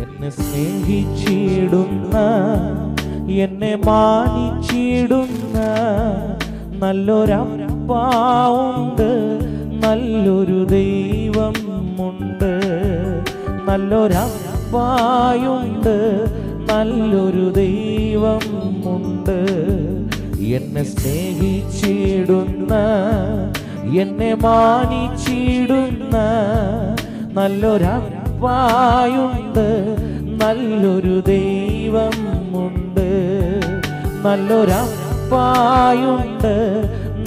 എന്നെ സ്നേഹിച്ചിടുന്ന എന്നെ മാനിച്ചിടുന്ന നല്ലൊരപ്പാവുണ്ട് നല്ലൊരു ദൈവം ഉണ്ട് നല്ലൊരപ്പായുണ്ട് നല്ലൊരു ദൈവം ഉണ്ട് എന്നെ സ്നേഹിച്ചിടുന്ന എന്നെ മാനിച്ചിടുന്ന നല്ലൊരപ്പായുണ്ട് നല്ലൊരു ദൈവമുണ്ട്. നല്ലൊരപ്പായുണ്ട്.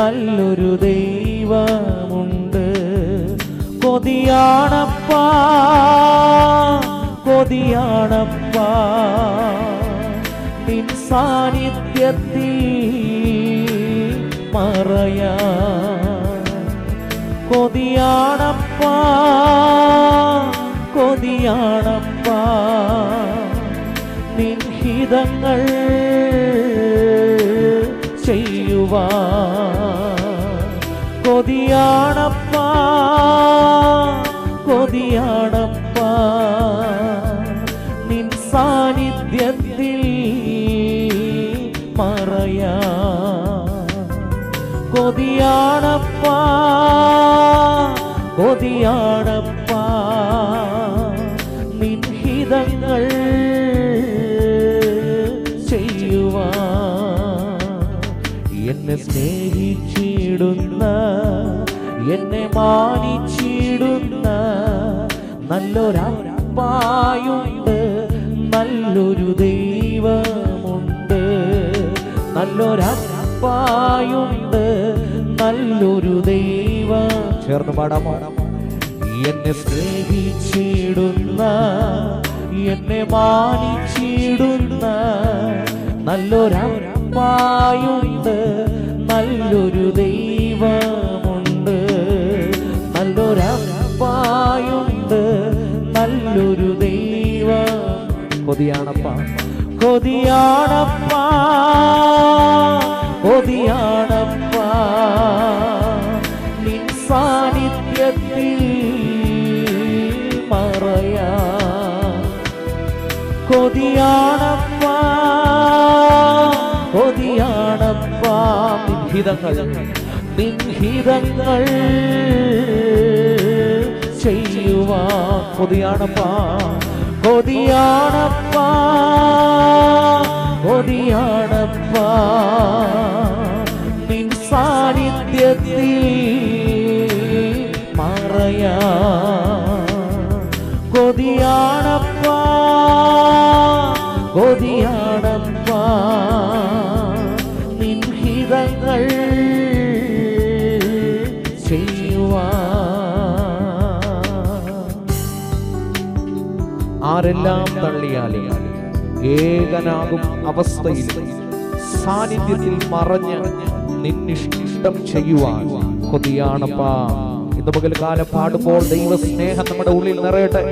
നല്ലൊരു ദൈവമുണ്ട്. കൊതിയാണപ്പാ. കൊതിയാണപ്പാ. നിൻ സാന്നിധ്യത്തിൽ മറയാ. കൊതിയാണപ്പാ. കൊതിയാണപ്പാ നിൻഹിതങ്ങൾ ചെയ്യുവാ. കൊതിയാണപ്പാ. കൊതിയാണപ്പാ. നിൻ സാന്നിധ്യത്തിൽ മറയാ. കൊതിയാണപ്പാ. കൊതിയാണപ്പാ. എന്നെ സ്നേഹിച്ചിടുന്ന എന്നെ മാനിച്ചിടുന്ന നല്ലൊരപ്പായുണ്ട് നല്ലൊരു ദൈവമുണ്ട് നല്ലൊരപ്പായുണ്ട് നല്ലൊരു ദൈവം. ചേർന്ന് പാടാമോ എന്നെ സ്നേഹിച്ചിടുന്ന എന്നെ മാനിച്ചിടുന്ന നല്ലൊരപ്പായുണ്ട് നല്ലൊരു ദൈവമുണ്ട്. നല്ലൊരപ്പായുണ്ട്. നല്ലൊരു ദൈവ. കൊതിയാണപ്പ. കൊതിയാണപ്പ. കൊതിയാണപ്പ. നിൻ സാന്നിധ്യത്തിൽ മറയാ. കൊതിയാണപ്പാ. നിൻഹിതങ്ങൾ നിൻഹിതങ്ങൾ ചെയ്യുവാ കൊതിയാണപ്പാ കൊതിയാണപ്പാ കൊതിയാണപ്പാ ആരെല്ലാം തള്ളിയാലും ഏകനാകും അവസ്ഥയിൽ സാന്നിധ്യത്തിൽ മറഞ്ഞ് നിന്നിഷ്ടം ചെയ്യുവാൻ കൊതിയാണപ്പാ. ഇന്ന് പകൽ കാലം പാടുമ്പോൾ ദൈവ സ്നേഹം നമ്മുടെ ഉള്ളിൽ നിറയട്ടെ.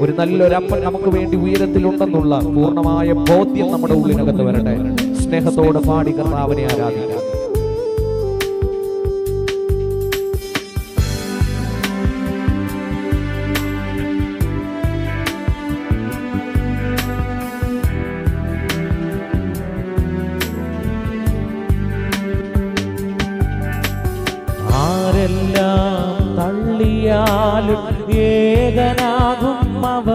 ഒരു നല്ലൊരപ്പൻ നമുക്ക് വേണ്ടി ഉയരത്തിലുണ്ടെന്നുള്ള പൂർണമായ ബോധ്യം നമ്മുടെ ഉള്ളിനകത്ത് വരട്ടെ. സ്നേഹത്തോടെ പാടി കർത്താവിനെ ആരാധിക്കാം.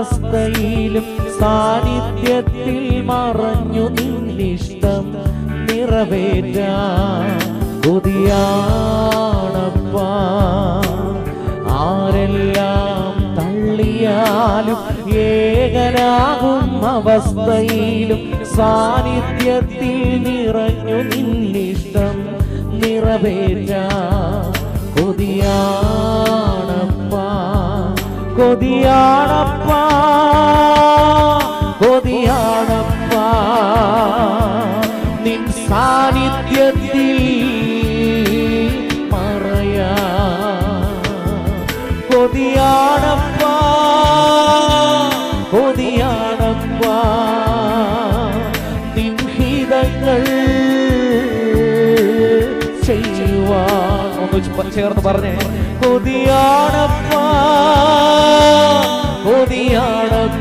അവസ്ഥയിലും സാന്നിധ്യത്തിൽ മറഞ്ഞു നിന്നിഷ്ടം നിറവേറ്റാൻ കൊതിയാണപ്പാ. ആരെല്ലാം തള്ളിയാലും ഏകനാകും അവസ്ഥയിലും സാന്നിധ്യത്തിൽ നിറഞ്ഞു നിന്നിഷ്ടം നിറവേറ്റാൻ കൊതിയാണപ്പാ. കൊതിയാണപ്പാ. സാന്നിധ്യത്തിൽ മറയാ. കൊതിയാണപ്പ കൊതിയാണപ്പാ. ചേർന്ന് പറഞ്ഞേ. കൊതിയാണപ്പാ കൊതിയാണപ്പാ.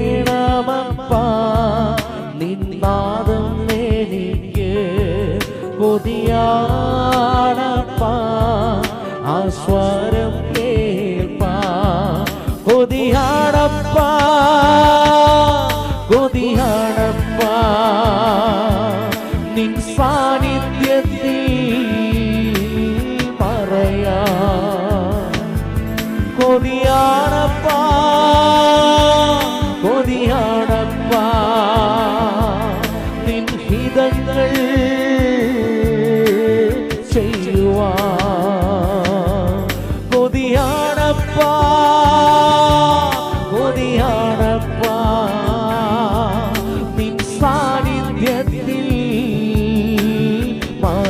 കൊതിയാണപ്പാ ആ സ്വരം കേൾപ്പാ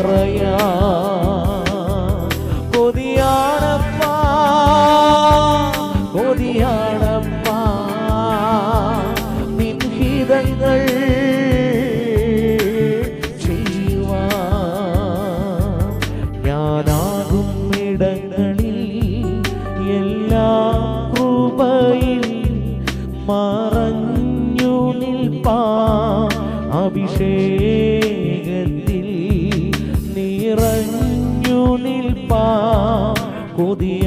മറയാ കൊതിയാണപ്പാ കൊതിയാണപ്പാ. നിൻ ഹിതങ്ങൾ ചെയ്യുവാ ഞാനാകും ഇടങ്ങളിൽ എല്ലാ കൃപയിൽ മറഞ്ഞു നിൽപ്പാ. അഭിഷേകത്തിൽ നിൽപ്പാ കൊതിയാണപ്പാ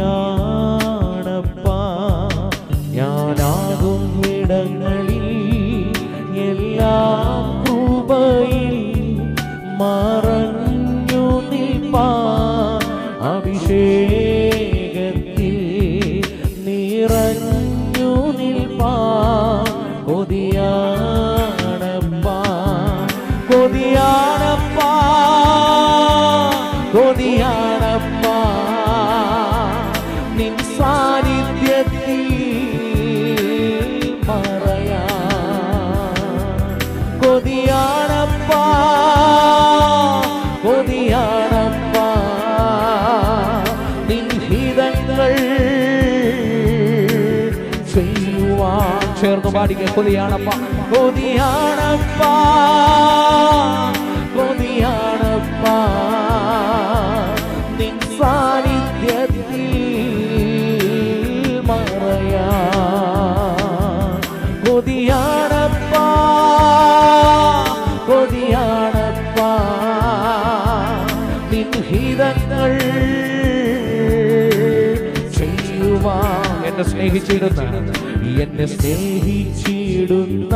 ചേർന്ന് പാടിക്കുക കൊതിയാണപ്പ കൊതിയാണപ്പ കൊതിയാണപ്പ. നിൻ സാന്നിധ്യത്തിൽ മറയാ. കൊതിയാണപ്പാ കൊതിയാണപ്പാ. നിൻ ഹിതങ്ങൾ ചെയ്യുവാ എന്നെ എന്നെ സ്നേഹിച്ചിടുന്ന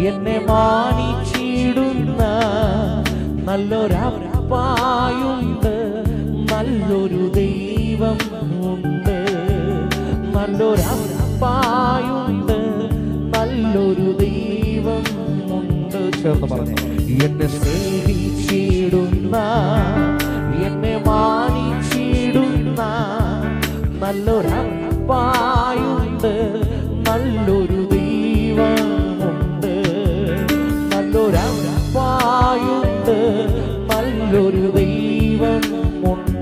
എന്നെ മാനിച്ചിടുന്ന നല്ലൊരപ്പായുണ്ട് നല്ലൊരു ദൈവം ഉണ്ട്. നല്ലൊരപ്പായുണ്ട് നല്ലൊരു ദൈവം ഉണ്ട്. ചേർന്ന് പറഞ്ഞു. എന്നെ സ്നേഹിച്ചിടുന്ന എന്നെ മാനിച്ചിടുന്ന നല്ലൊരപ്പായുണ്ട് നല്ലൊരപ്പായുണ്ട് നല്ലൊരു ദൈവമുണ്ട്